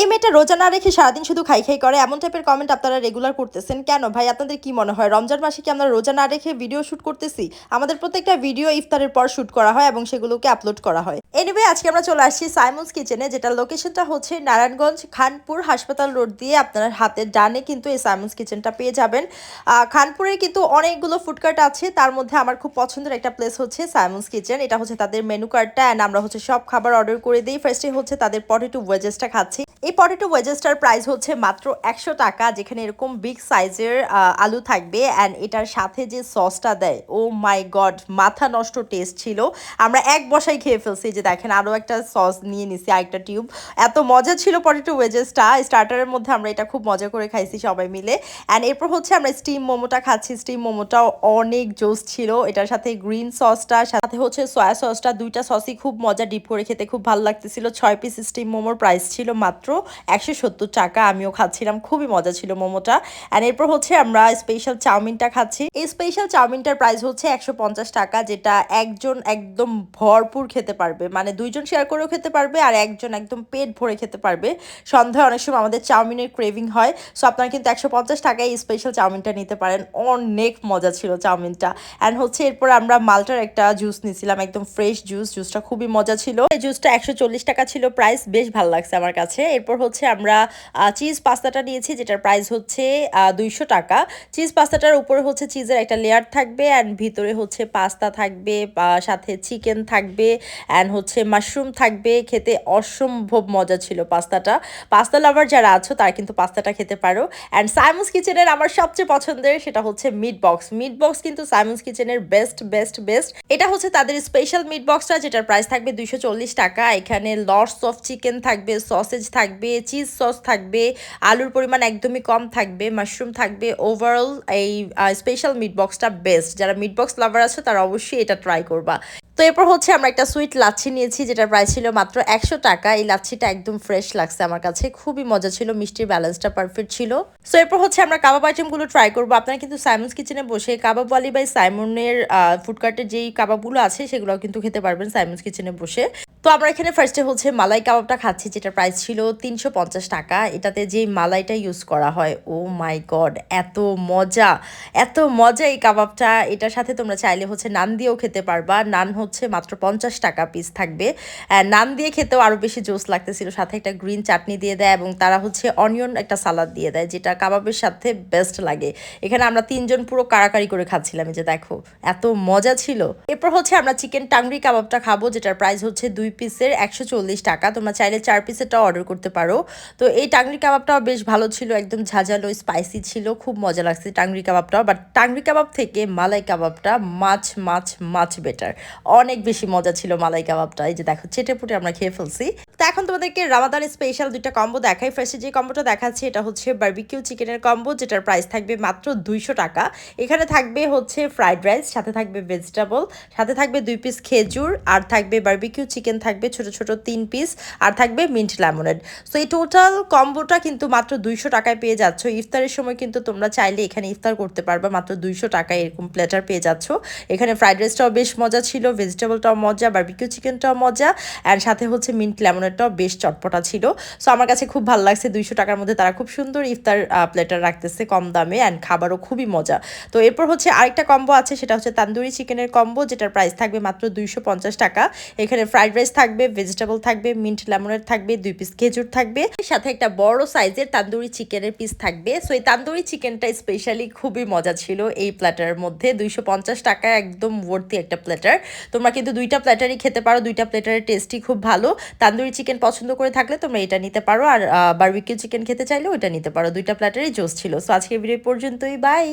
এই মেয়েটা রোজা না রেখে সারাদিন শুধু খাই খাই করে, এমন টাইপের কমেন্ট আপনারা রেগুলার করতেছেন কেন? ভাই, আপনাদের কি মনে হয়? রমজান মাসে কি আমরা রোজা না রেখে ভিডিও শুট করতেছি? আমাদের প্রত্যেকটা ভিডিও ইফতারের পর শুট করা হয় এবং সেগুলোকে আপলোড করা হয়। এনিওয়ে আজকে আমরা চলে আসছি সাইমন্স কিচেনে যেটা লোকেশনটা হচ্ছে নারায়ণগঞ্জ খানপুর হাসপাতাল রোড দিয়ে আপনার হাতের ডানে কিন্তু এই সাইমন্স কিচেনটা পেয়ে যাবেন। খানপুরে কিন্তু অনেকগুলো ফুডকার্ট আছে, তার মধ্যে আমার খুব পছন্দের একটা প্লেস হচ্ছে সাইমন্স কিচেন এটা হচ্ছে তাদের মেনু কার্ডটা অ্যান্ড আমরা হচ্ছে সব খাবার অর্ডার করে দিই। ফার্স্টে হচ্ছে তাদের পটেটো ওয়েজেসটা খাচ্ছি। এই পটেটো ওয়েজেসটার প্রাইস হচ্ছে মাত্র একশো টাকা, যেখানে এরকম বিগ সাইজের আলু থাকবে অ্যান্ড এটার সাথে যে সসটা দেয় ও মাই গড মাথা নষ্ট টেস্ট ছিল। আমরা এক বসাই খেয়ে ফেলছি যে দেখেন আরও একটা সস নিয়ে নিছি, আরেকটা টিউব এত মজা ছিল পটেটো ওয়েজেসটা স্টার্টারের মধ্যে আমরা এটা খুব মজা করে খাইছি সবাই মিলে। অ্যান্ড এরপর হচ্ছে আমরা স্টিম মোমোটা খাচ্ছি স্টিম মোমোটাও অনেক জোস ছিল, এটার সাথে গ্রিন সসটা সাথে হচ্ছে সয়া সসটা দুইটা সসই খুব মজা ডিপ করে খেতে খুব ভালো লাগতেছিল। ছয় পিস স্টিম মোমোর প্রাইস ছিল মাত্র একশো সত্তর টাকা আমিও খাচ্ছিলাম, খুবই মজা ছিল মোমোটা। অ্যান্ড এরপর হচ্ছে আমরা স্পেশাল চাউমিনটা খাচ্ছি। এই স্পেশাল চাউমিনটার প্রাইস হচ্ছে একশো পঞ্চাশ টাকা, যেটা একজন একদম ভরপুর খেতে পারবে। মানে দুইজন শেয়ার করেও খেতে পারবে আর একজন একদম পেট ভরে খেতে পারবে। সন্ধ্যায় অনেক সময় আমাদের চাউমিনের ক্রেভিং হয়। সো আপনারা কিন্তু একশো পঞ্চাশ টাকায় এই স্পেশাল চাউমিনটা নিতে পারেন। অনেক মজা ছিল চাউমিনটা। অ্যান্ড হচ্ছে এরপর আমরা মালটার একটা জুস নিয়েছিলাম, একদম ফ্রেশ জুস জুসটা খুবই মজা ছিল। এই জুসটা একশো চল্লিশ টাকা ছিল প্রাইস বেশ ভালো লাগছে আমার কাছে। এরপর হচ্ছে আমরা চিজ পাস্তাটা নিয়েছি, যেটার প্রাইস হচ্ছে দুইশো টাকা। চিজ পাস্তাটার উপরে হচ্ছে চিজের একটা লেয়ার থাকবে অ্যান্ড ভিতরে হচ্ছে পাস্তা থাকবে সাথে চিকেন থাকবে অ্যান্ড হচ্ছে মাশরুম থাকবে। খেতে অসম্ভব মজা ছিল পাস্তাটা পাস্তা লাভার যারা আছো, তারা কিন্তু পাস্তাটা খেতে পারো। অ্যান্ড সাইমন্স কিচেনের আমার সবচেয়ে পছন্দের সেটা হচ্ছে মিট বক্স মিট বক্স কিন্তু সাইমন্স কিচেনের বেস্ট বেস্ট বেস্ট এটা হচ্ছে তাদের স্পেশাল মিট বক্সটা যেটার প্রাইস থাকবে দুইশো চল্লিশ টাকা। এখানে লর্ডস অফ চিকেন থাকবে সসেজ থাকবে চিজ সস থাকবে, আলুর পরিমাণ একদমই কম থাকবে মাশরুম থাকবে ওভারঅল এই স্পেশাল মিট বক্সটা বেস্ট যারা মিট বক্স লাভার আছে তারা অবশ্যই এটা ট্রাই করবা। তো এরপর হচ্ছে আমরা একটা সুইট লাচ্ছি নিয়েছি যেটা প্রাইস ছিল মাত্র একশো টাকা। এই লাচ্ছিটা একদম ফ্রেশ লাগছে আমার কাছে, খুবই মজা ছিল মিষ্টির ব্যালেন্সটা পারফেক্ট ছিল। সো এরপর হচ্ছে আমরা কাবাব আইটেমগুলো ট্রাই করব। আপনারা কিন্তু সাইমন্স কিচেনে বসে কাবাব ওয়ালি বাই সাইমনের ফুডকার্টের যেই কাবাবগুলো আছে সেগুলো কিন্তু খেতে পারবেন সাইমন্স কিচেনে বসে। তো আমরা এখানে ফার্স্টে হচ্ছে মালাই কাবাবটা খাচ্ছি যেটা প্রাইস ছিল তিনশো পঞ্চাশ টাকা। এটাতে যে মালাইটা ইউজ করা হয়, ও মাই গড এত মজা এত মজা এই কাবাবটা। এটার সাথে তোমরা চাইলে হচ্ছে নান দিয়েও খেতে পারবা। নান হচ্ছে মাত্র পঞ্চাশ টাকা পিস থাকবে। নান দিয়ে খেতেও আরও বেশি জোস লাগতেছিল। সাথে একটা গ্রিন চাটনি দিয়ে দেয় এবং তারা হচ্ছে অনিয়ন একটা সালাদ দিয়ে দেয়, যেটা কাবাবের সাথে বেস্ট লাগে। এখানে আমরা তিনজন পুরো কারাকারি করে খাচ্ছিলাম যে দেখো, এত মজা ছিল। এরপর হচ্ছে আমরা চিকেন টাংরি কাবাবটা খাব, যেটার প্রাইস হচ্ছে দুই পিসের একশো চল্লিশ টাকা। তোমরা চাইলে চার পিসেরটাও অর্ডার করতে পারো। তো এই টাংরি কাবাবটাও বেশ ভালো ছিল, একদম ঝাঁঝালো স্পাইসি ছিল, খুব মজা লাগছে টাংরি কাবাবটাও। বাট টাংরি কাবাব থেকে মালাই কাবাবটা মাছ মাছ মাছ বেটার অনেক বেশি মজা ছিল মালাই কাবাবটা এই যে দেখো চেটে পুটে আমরা খেয়ে ফেলছি। তো এখন তোমাদেরকে রামাদান স্পেশাল দুইটা কম্বো দেখাই। ফার্স্টে যে কম্বোটা দেখাচ্ছি, এটা হচ্ছে বার্বিকিউ চিকেনের কম্বো যেটার প্রাইস থাকবে মাত্র দুইশো টাকা। এখানে থাকবে হচ্ছে ফ্রাইড রাইস সাথে থাকবে ভেজিটেবল সাথে থাকবে দুই পিস খেজুর, আর থাকবে বার্বিকিউ চিকেন থাকবে ছোট ছোট তিন পিস আর থাকবে মিন্ট লেমনেড সো এই টোটাল কম্বোটা কিন্তু মাত্র দুইশো টাকায় পেয়ে যাচ্ছ। ইফতারের সময় কিন্তু তোমরা চাইলে এখানে ইফতার করতে পারবা, মাত্র দুইশো টাকায় এরকম প্লেটার পেয়ে যাচ্ছ। এখানে ফ্রাইড রাইসটাও বেশ মজা ছিল ভেজিটেবলটাও মজা বারবিকিউ চিকেনটাও মজা অ্যান্ড সাথে হচ্ছে মিন্ট লেমনেডটাও বেশ চটপটা ছিল। সো আমার কাছে খুব ভালো লাগছে, দুইশো টাকার মধ্যে তারা খুব সুন্দর ইফতার প্লেটার রাখতেছে কম দামে অ্যান্ড খাবারও খুবই মজা। তো এরপর হচ্ছে আরেকটা কম্বো আছে, সেটা হচ্ছে তান্দুরি চিকেনের কম্বো যেটার প্রাইস থাকবে মাত্র দুইশো পঞ্চাশ টাকা। এখানে ফ্রাইড রাইস থাকবে ভেজিটেবল থাকবে মিন্ট লেমনের থাকবে, দুই পিস খেজুর থাকবে। সাথে একটা বড় সাইজের তান্দুরি চিকেনের পিস থাকবে। সো এই তান্দুরি চিকেনটা স্পেশালি খুবই মজা ছিল এই প্ল্যাটারের মধ্যে। দুইশো পঞ্চাশ টাকা একদম ভর্তি একটা প্ল্যাটার তোমরা কিন্তু দুইটা প্ল্যাটারই খেতে পারো, দুইটা প্ল্যাটারের টেস্টই খুব ভালো। তান্দুরি চিকেন পছন্দ করে থাকলে তোমরা এটা নিতে পারো, আর বারবিকিউ চিকেন খেতে চাইলেও এটা নিতে পারো। দুইটা প্ল্যাটারই জোস ছিল। সো আজকের ভিডিও পর্যন্তই। বাই